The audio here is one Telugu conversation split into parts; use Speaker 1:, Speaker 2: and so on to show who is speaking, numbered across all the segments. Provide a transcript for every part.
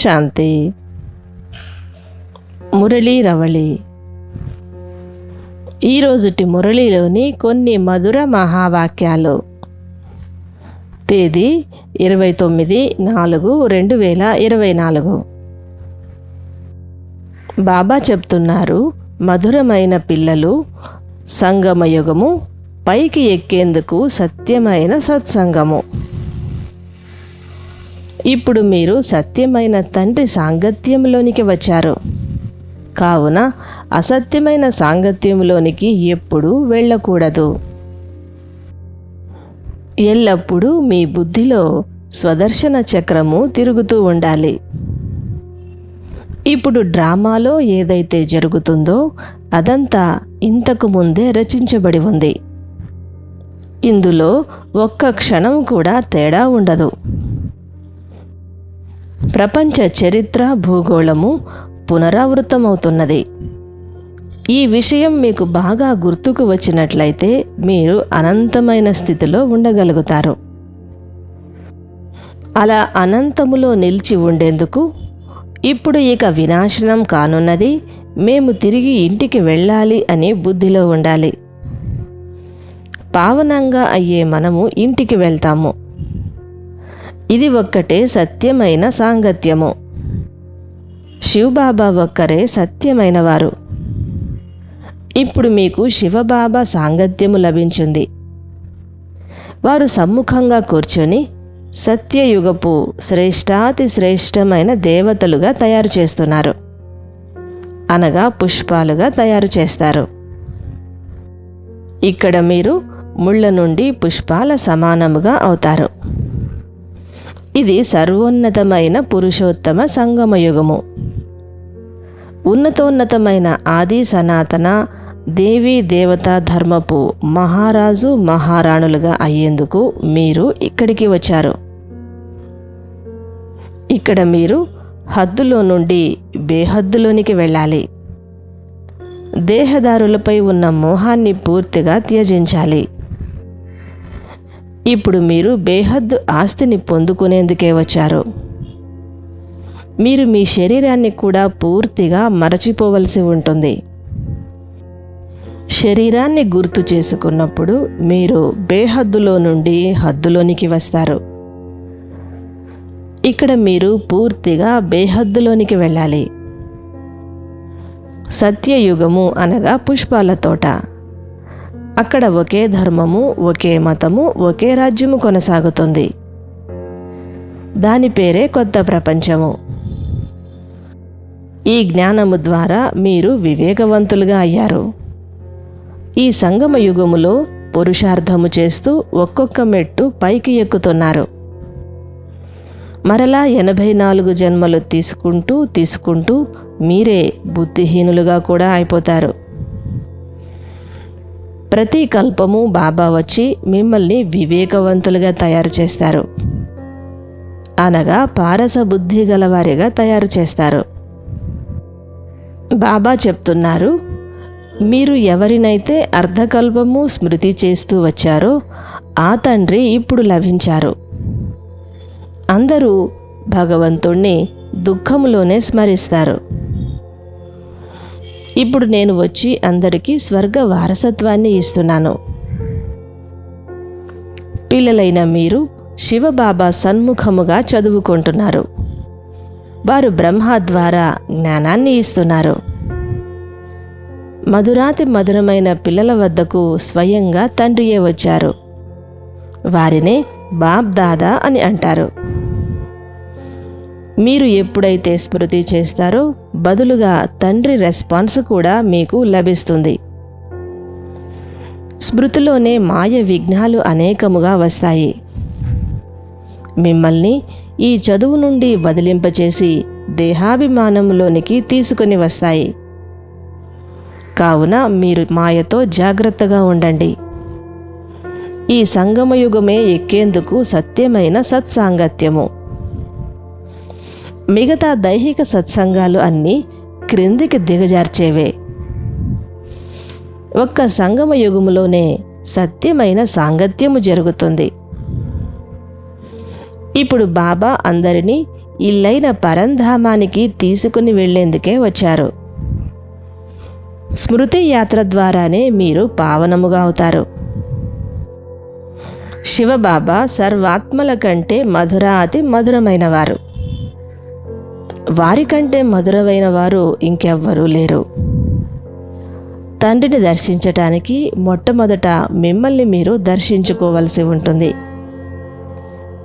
Speaker 1: శాంతి. మురళీ రవళి. ఈరోజుటి మురళిలోని కొన్ని మధుర మహావాక్యాలు. తేదీ ఇరవై తొమ్మిది నాలుగు రెండు వేల ఇరవై నాలుగు. బాబా చెప్తున్నారు మధురమైన పిల్లలు సంగమయుగము పైకి ఎక్కేందుకు సత్యమైన సత్సంగము. ఇప్పుడు మీరు సత్యమైన తండ్రి సాంగత్యంలోనికి వచ్చారు. కావున అసత్యమైన సాంగత్యంలోనికి ఎప్పుడూ వెళ్ళకూడదు. ఎల్లప్పుడూ మీ బుద్ధిలో స్వదర్శన చక్రము తిరుగుతూ ఉండాలి. ఇప్పుడు డ్రామాలో ఏదైతే జరుగుతుందో అదంతా ఇంతకు ముందే రచించబడి ఉంది. ఇందులో ఒక్క క్షణం కూడా తేడా ఉండదు. ప్రపంచ చరిత్ర భూగోళము పునరావృతమవుతున్నది. ఈ విషయం మీకు బాగా గుర్తుకు వచ్చినట్లయితే మీరు అనంతమైన స్థితిలో ఉండగలుగుతారు. అలా అనంతములో నిలిచి ఉండేందుకు ఇప్పుడు ఇక వినాశనం కానున్నది. మేము తిరిగి ఇంటికి వెళ్ళాలి అని బుద్ధిలో ఉండాలి. పావనంగా అయ్యే మనము ఇంటికి వెళ్తాము. ఇది ఒక్కటే సత్యమైన సాంగత్యము. శివబాబా ఒక్కరే సత్యమైన వారు ఇప్పుడు మీకు శివబాబా సాంగత్యము లభించింది. వారు సమ్ముఖంగా కూర్చొని సత్యయుగపు శ్రేష్టాతి శ్రేష్టమైన దేవతలుగా తయారు చేస్తున్నారు. అనగా పుష్పాలుగా తయారు చేస్తారు. ఇక్కడ మీరు ముళ్ళ నుండి పుష్పాల సమానముగా అవుతారు. ఇది సర్వోన్నతమైన పురుషోత్తమ సంగమయుగము. ఉన్నతోన్నతమైన ఆది సనాతన దేవీ దేవతా ధర్మపు మహారాజు మహారాణులుగా అయ్యేందుకు మీరు ఇక్కడికి వచ్చారు. ఇక్కడ మీరు హద్దులో నుండి బేహద్దులోనికి వెళ్ళాలి. దేహదారులపై ఉన్న మోహాన్ని పూర్తిగా త్యజించాలి. ఇప్పుడు మీరు బేహద్దు ఆస్తిని పొందుకునేందుకే వచ్చారు. మీరు మీ శరీరాన్ని కూడా పూర్తిగా మరచిపోవలసి ఉంటుంది. శరీరాన్ని గుర్తు చేసుకున్నప్పుడు మీరు బేహద్దులో నుండి హద్దులోనికి వస్తారు. ఇక్కడ మీరు పూర్తిగా బేహద్దులోనికి వెళ్ళాలి. సత్యయుగము అనగా పుష్పాల తోట. అక్కడ ఒకే ధర్మము ఒకే మతము ఒకే రాజ్యము కొనసాగుతుంది. దాని పేరే కొత్త ప్రపంచము. ఈ జ్ఞానము ద్వారా మీరు వివేకవంతులుగా అయ్యారు. ఈ సంగమ యుగములో పురుషార్థము చేస్తూ ఒక్కొక్క మెట్టు పైకి ఎక్కుతున్నారు. మరలా ఎనభై నాలుగు జన్మలు తీసుకుంటూ తీసుకుంటూ మీరే బుద్ధిహీనులుగా కూడా అయిపోతారు. ప్రతి కల్పము బాబా వచ్చి మిమ్మల్ని వివేకవంతులుగా తయారు చేస్తారు. అనగా పారస బుద్ధి గలవారిగా తయారు చేస్తారు. బాబా చెప్తున్నారు మీరు ఎవరినైతే అర్ధకల్పము స్మృతి చేస్తూ వచ్చారో ఆ తండ్రి ఇప్పుడు లభించారు. అందరూ భగవంతుణ్ణి దుఃఖములోనే స్మరిస్తారు. ఇప్పుడు నేను వచ్చి అందరికీ స్వర్గ వారసత్వాన్ని ఇస్తున్నాను. పిల్లలైన మీరు శివబాబా సన్ముఖముగా చదువుకుంటున్నారు. వారు బ్రహ్మ ద్వారా జ్ఞానాన్ని ఇస్తున్నారు. మధురాతి మధురమైన పిల్లల వద్దకు స్వయంగా తండ్రియే వచ్చారు. వారినే బాబ్ దాదా అని అంటారు. మీరు ఎప్పుడైతే స్మృతి చేస్తారో బదులుగా తండ్రి రెస్పాన్స్ కూడా మీకు లభిస్తుంది. స్మృతిలోనే మాయ విఘ్నాలు అనేకముగా వస్తాయి. మిమ్మల్ని ఈ చదువు నుండి వదిలింపచేసి దేహాభిమానంలోనికి తీసుకొని వస్తాయి. కావున మీరు మాయతో జాగ్రత్తగా ఉండండి. ఈ సంగమయుగమే ఎక్కేందుకు సత్యమైన సత్సాంగత్యము. మిగతా దైహిక సత్సంగాలు అన్నీ క్రిందికి దిగజార్చేవే. ఒక్క సంగమ యుగములోనే సత్యమైన సాంగత్యము జరుగుతుంది. ఇప్పుడు బాబా అందరినీ ఇల్లైన పరంధామానికి తీసుకుని వెళ్ళేందుకే వచ్చారు. స్మృతి యాత్ర ద్వారానే మీరు పావనముగా అవుతారు. శివబాబా సర్వాత్మల కంటే మధురాతి మధురమైనవారు. వారికంటే మధురమైన వారు ఇంకెవ్వరూ లేరు. తండ్రిని దర్శించటానికి మొట్టమొదట మిమ్మల్ని మీరు దర్శించుకోవలసి ఉంటుంది.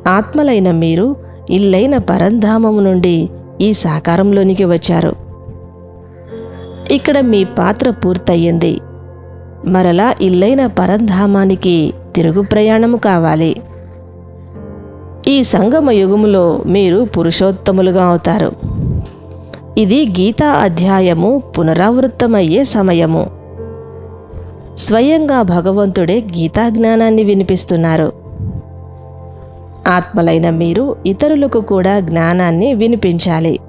Speaker 1: ఆత్మలైన మీరు ఇల్లైన పరంధామము నుండి ఈ సాకారంలోనికి వచ్చారు. ఇక్కడ మీ పాత్ర పూర్తయింది మరలా ఇల్లైన పరంధామానికి తిరుగు ప్రయాణము కావాలి. ఈ సంగమ యుగములో మీరు పురుషోత్తములుగా అవుతారు. ఇది గీతా అధ్యాయము పునరావృత్తమయ్యే సమయము. స్వయంగా భగవంతుడే గీతా జ్ఞానాన్ని వినిపిస్తున్నారు. ఆత్మలైన మీరు ఇతరులకు కూడా జ్ఞానాన్ని వినిపించాలి.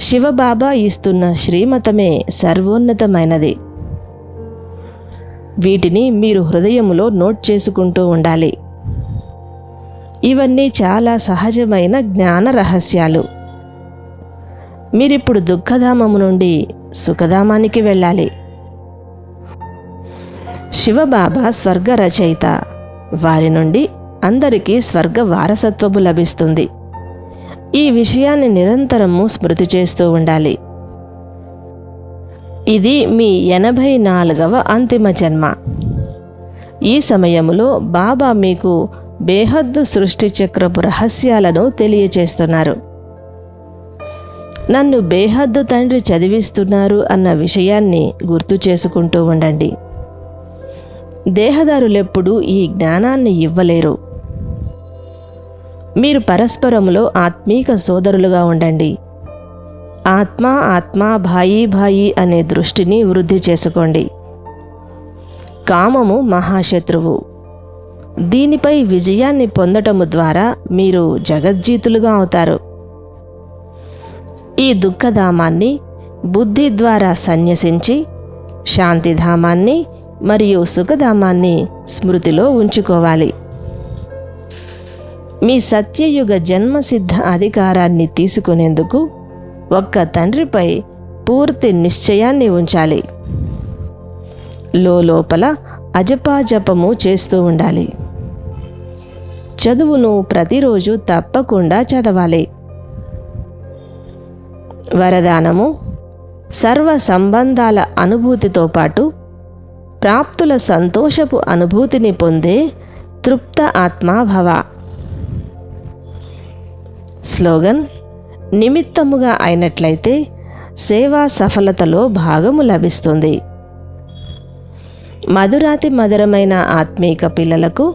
Speaker 1: శివబాబా ఇస్తున్న శ్రీమతమే సర్వోన్నతమైనది. వీటిని మీరు హృదయములో నోట్ చేసుకుంటూ ఉండాలి. ఇవన్నీ చాలా సహజమైన జ్ఞాన రహస్యాలు. మీరిప్పుడు దుఃఖధామము నుండి సుఖధామానికి వెళ్ళాలి. శివబాబా స్వర్గ రచయిత. వారి నుండి అందరికీ స్వర్గ వారసత్వము లభిస్తుంది. ఈ విషయాన్ని నిరంతరము స్మృతి చేస్తూ ఉండాలి. ఇది మీ ఎనభై నాలుగవ అంతిమ జన్మ. ఈ సమయములో బాబా మీకు బేహద్దు సృష్టి చక్రపు రహస్యాలను తెలియచేస్తున్నారు. నన్ను బేహద్దు తండ్రి చదివిస్తున్నారు అన్న విషయాన్ని గుర్తు చేసుకుంటూ ఉండండి. దేహదారులెప్పుడూ ఈ జ్ఞానాన్ని ఇవ్వలేరు. మీరు పరస్పరములో ఆత్మీక సోదరులుగా ఉండండి. ఆత్మ ఆత్మ భాయి భాయి అనే దృష్టిని వృద్ధి చేసుకోండి. కామము మహాశత్రువు. దీనిపై విజయాన్ని పొందటము ద్వారా మీరు జగజ్జీతులుగా అవుతారు. ఈ దుఃఖధామాన్ని బుద్ధి ద్వారా సన్యసించి శాంతిధామాన్ని మరియు సుఖధామాన్ని స్మృతిలో ఉంచుకోవాలి. మీ సత్యయుగ జన్మసిద్ధ అధికారాన్ని తీసుకునేందుకు ఒక్క తండ్రిపై పూర్తి నిశ్చయాన్ని ఉంచాలి. లోపల అజపాజపము చేస్తూ ఉండాలి. చదువును ప్రతిరోజు తప్పకుండా చదవాలి. వరదానము సర్వ సంబంధాల అనుభూతితో పాటు ప్రాప్తుల సంతోషపు అనుభూతిని పొందే తృప్త ఆత్మాభవ స్లోగన్ నిమిత్తముగా అయినట్లయితే సేవా సఫలతలో భాగము లభిస్తుంది. మధురాతి మధురమైన ఆత్మీక పిల్లలకు